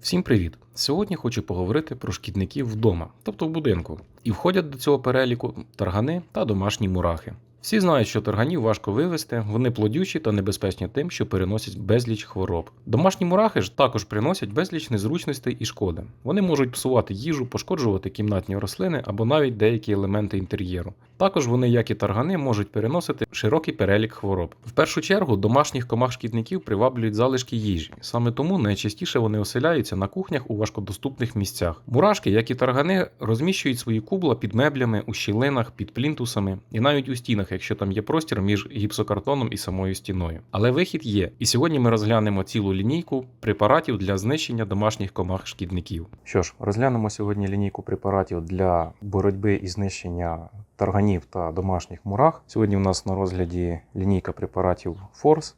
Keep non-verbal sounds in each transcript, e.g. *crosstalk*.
Всім привіт! Сьогодні хочу поговорити про шкідників вдома, тобто в будинку. І входять до цього переліку таргани та домашні мурахи. Всі знають, що тарганів важко вивести, вони плодючі та небезпечні тим, що переносять безліч хвороб. Домашні мурахи ж також приносять безліч незручностей і шкоди. Вони можуть псувати їжу, пошкоджувати кімнатні рослини або навіть деякі елементи інтер'єру. Також вони, як і таргани, можуть переносити широкий перелік хвороб. В першу чергу домашніх комах шкідників приваблюють залишки їжі. Саме тому найчастіше вони оселяються на кухнях у важкодоступних місцях. Мурашки, як і таргани, розміщують свої кубла під меблями, у щілинах, під плінтусами і навіть у стінах, якщо там є простір між гіпсокартоном і самою стіною. Але вихід є. І сьогодні ми розглянемо цілу лінійку препаратів для знищення домашніх комах шкідників. Що ж, розглянемо сьогодні лінійку препаратів для боротьби і знищення тарганів та домашніх мурах. Сьогодні у нас на розгляді лінійка препаратів Force.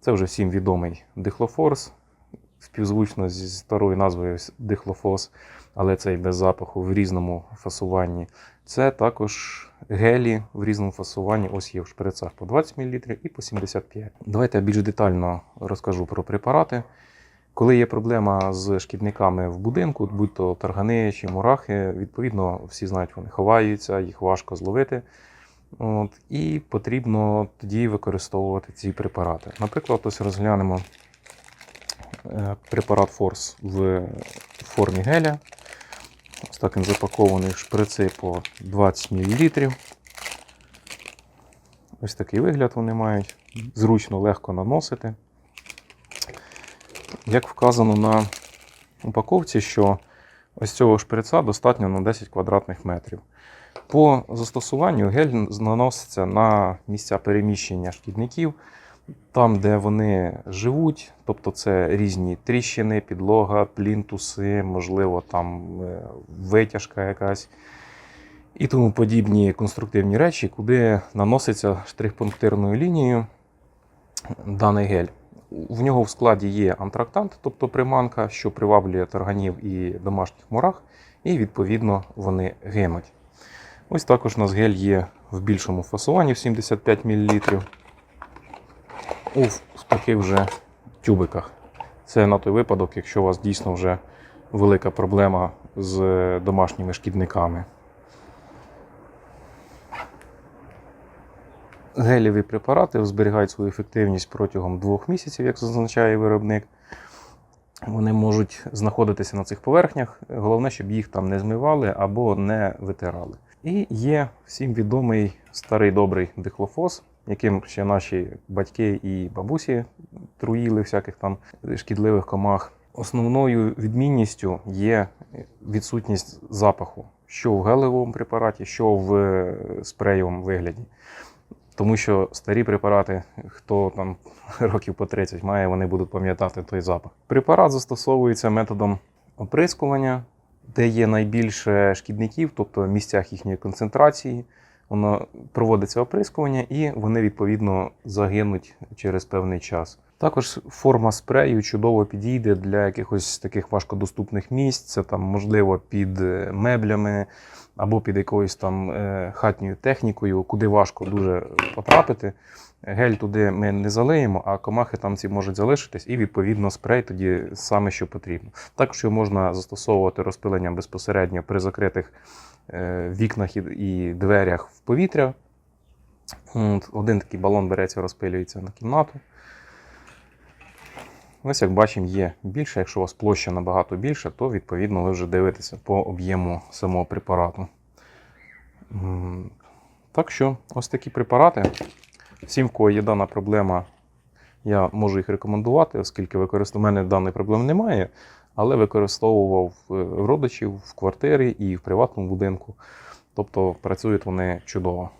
Це вже всім відомий дихлофорс, співзвучно зі старою назвою дихлофос, але цей без запаху в різному фасуванні. Це також гелі в різному фасуванні. Ось є в шприцах по 20 мл і по 75 Давайте я більш детально розкажу про препарати. Коли є проблема з шкідниками в будинку, будь то таргани чи мурахи, відповідно, всі знають, вони ховаються, їх важко зловити. От, І потрібно тоді використовувати ці препарати. Наприклад, ось розглянемо е, препарат Force в формі геля. Ось так він запакований в шприци по 20 мл. Ось такий вигляд вони мають. Зручно, легко наносити. Як вказано на упаковці, що ось цього шприца достатньо на 10 квадратних метрів. По застосуванню гель наноситься на місця переміщення шкідників, там, де вони живуть, тобто це різні тріщини, підлога, плінтуси, можливо, там е, витяжка якась і тому подібні конструктивні речі, куди наноситься штрих-пунктирною лінією даний гель. В нього в складі є антрактант, тобто приманка, що приваблює тарганів і домашніх мурах, і відповідно вони гинуть. Ось також у нас гель є в більшому фасуванні в 75 мл. У в таких вже тюбиках. Це на той випадок, якщо у вас дійсно вже велика проблема з домашніми шкідниками. Гелєві препарати зберігають свою ефективність протягом двох місяців, як зазначає виробник. Вони можуть знаходитися на цих поверхнях. Головне, щоб їх там не змивали або не витирали. І є всім відомий старий добрий дихлофос, яким ще наші батьки і бабусі труїли всяких там шкідливих комах. Основною відмінністю є відсутність запаху, що в гелевому препараті, що в спреєвому вигляді. Тому що старі препарати, хто там *laughs* років по 30 має, вони будуть пам'ятати той запах. Препарат застосовується методом оприскування, де є найбільше шкідників, тобто в місцях їхньої концентрації. Воно проводиться оприскування і вони відповідно загинуть через певний час. Також форма спрею чудово підійде для якихось таких важкодоступних місць. Це там можливо під е, меблями або під якоюсь там е, хатньою технікою, куди важко дуже потрапити. Гель туди ми не залиємо, а комахи там ці можуть залишитись, і відповідно спрей тоді саме що потрібно. Також його можна застосовувати розпиленням безпосередньо при закритих е, вікнах і дверях в повітря. Один такий балон береться, розпилюється на кімнату. Ось, як бачимо, є більше. Якщо у вас площа набагато більша, то відповідно ви вже дивитеся по об'єму самого препарату. Так що, ось такі препарати. Всім, в кого є дана проблема, я можу їх рекомендувати, оскільки використов... у мене даної проблеми немає, але використовував родичів в квартирі і в приватному будинку. Тобто працюють вони чудово.